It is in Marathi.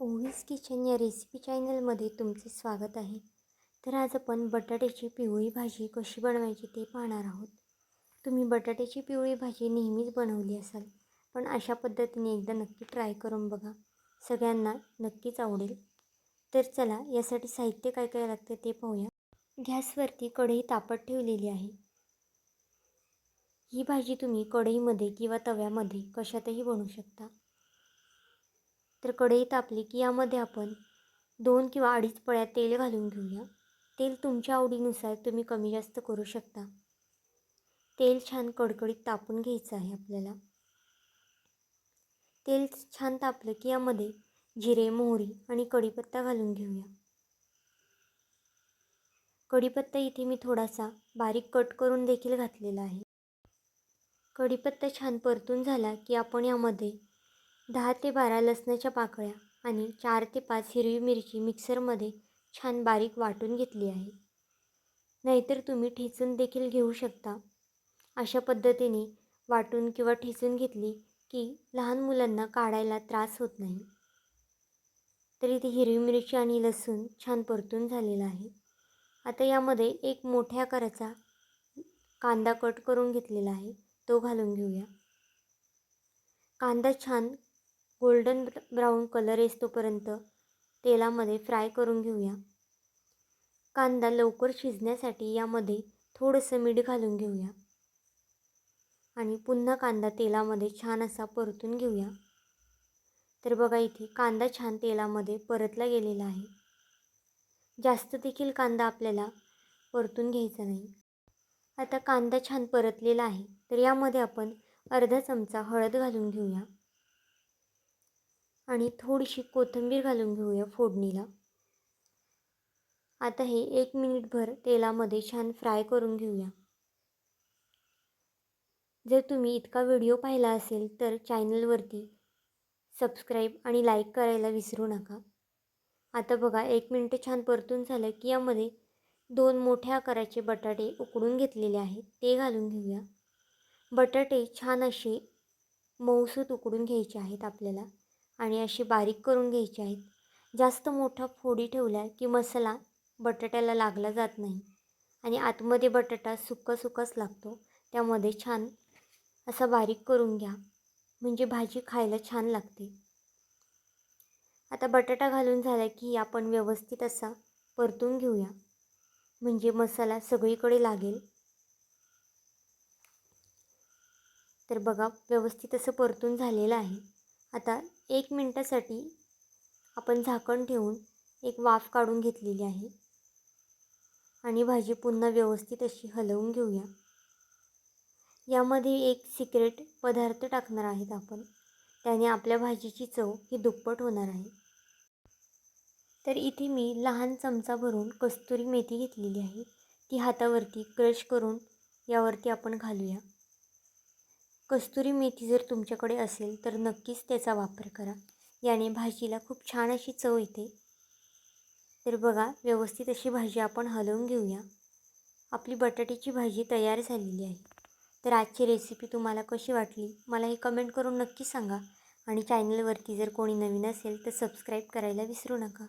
ओवीस किचन या रेसिपी चॅनलमध्ये तुमचे स्वागत आहे. तर आज आपण बटाट्याची पिवळी भाजी कशी बनवायची ते पाहणार आहोत. तुम्ही बटाट्याची पिवळी भाजी नेहमीच बनवली असाल पण अशा पद्धतीने एकदा नक्की ट्राय करून बघा. सगळ्यांना नक्कीच आवडेल. तर चला यासाठी साहित्य काय काय लागतं ते पाहूया. गॅसवरती कढई तापत ठेवलेली आहे. ही भाजी तुम्ही कढईमध्ये किंवा तव्यामध्ये कशातही बनवू शकता. तर कढई तापली की यामध्ये आपण दोन किंवा अडीच पळ्या तेल घालून घेऊया. तेल तुमच्या आवडीनुसार तुम्ही कमी जास्त करू शकता. तेल छान कडकडीत तापून घ्यायचं आहे आपल्याला. तेल छान तापलं की यामध्ये जिरे मोहरी आणि कढीपत्ता घालून घेऊया. कढीपत्ता इथे मी थोडासा बारीक कट करून देखील घातलेला आहे. कढीपत्ता छान परतून झाला की आपण यामध्ये दहा ते बारा लसणाच्या पाकळ्या आणि चार ते पाच हिरवी मिरची मिक्सरमध्ये छान बारीक वाटून घेतली आहे. नाहीतर तुम्ही ठेचून देखील घेऊ शकता. अशा पद्धतीने वाटून किंवा ठेचून घेतली की लहान मुलांना काढायला त्रास होत नाही. तर इथे हिरवी मिरची आणि लसूण छान परतून झालेला आहे. आता यामध्ये एक मोठ्या आकाराचा कांदा कट करून घेतलेला आहे. तो घालून घेऊया. कांदा छान गोल्डन ब्राऊन कलर येतोपर्यंत तेलामध्ये फ्राय करून घेऊया. कांदा लवकर शिजण्यासाठी यामध्ये थोडंसं मीठ घालून घेऊया. आणि पुन्हा कांदा तेलामध्ये छान असा परतून घेऊया. तर बघा इथे कांदा छान तेलामध्ये परतला गेलेला आहे. जास्त देखील कांदा आपल्याला परतून घ्यायचा नाही. आता कांदा छान परतलेला आहे. तर यामध्ये आपण अर्धा चमचा हळद घालून घेऊया. आणि थोडीशी कोथिंबीर घालून घेऊया फोडणीला. आता हे एक मिनिटभर तेलामध्ये छान फ्राय करून घेऊया. जर तुम्ही इतका व्हिडिओ पाहिला असेल तर चॅनलवरती सबस्क्राईब आणि लाईक करायला विसरू नका. आता बघा एक मिनटं छान परतून झालं की यामध्ये दोन मोठ्या आकाराचे बटाटे उकडून घेतलेले आहेत ते घालून घेऊया. बटाटे छान असे मऊसूत उकडून घ्यायचे आहेत आपल्याला. आणि अशी बारीक करून घ्यायची आहेत. जास्त मोठा फोडी ठेवल्या की मसाला बटाट्याला लागला जात नाही. आणि आतमध्ये बटाटा सुक्का सुकाच लागतो. त्यामध्ये छान असा बारीक करून घ्या. म्हणजे भाजी खायला छान लागते. आता बटाटा घालून झाला की आपण व्यवस्थित असा परतून घेऊया. म्हणजे मसाला सगळीकडे लागेल. तर बघा व्यवस्थित असं परतून झालेलं आहे. आता एक मिनटासाठी आपण झाकण ठेवून एक वाफ काढून घेतलेली आहे. आणि भाजी पुन्हा व्यवस्थित अशी हलवून घेऊया. यामध्ये एक सिक्रेट पदार्थ टाकणार आहेत आपण. त्याने आपल्या भाजीची चव ही दुप्पट होणार आहे. तर इथे मी लहान चमचा भरून कस्तुरी मेथी घेतलेली आहे. ती हातावरती क्रश करून यावरती आपण घालूया. कस्तुरी मेथी जर तुमच्याकडे असेल तर नक्कीच त्याचा वापर करा. याने भाजीला खूप छान अशी चव येते. तर बघा व्यवस्थित अशी भाजी आपण हलवून घेऊया. आपली बटाट्याची भाजी तयार झालेली आहे. तर आजची रेसिपी तुम्हाला कशी वाटली? मला हे कमेंट करून नक्की सांगा. आणि चॅनलवरती जर कोणी नवीन असेल तर सबस्क्राईब करायला विसरू नका.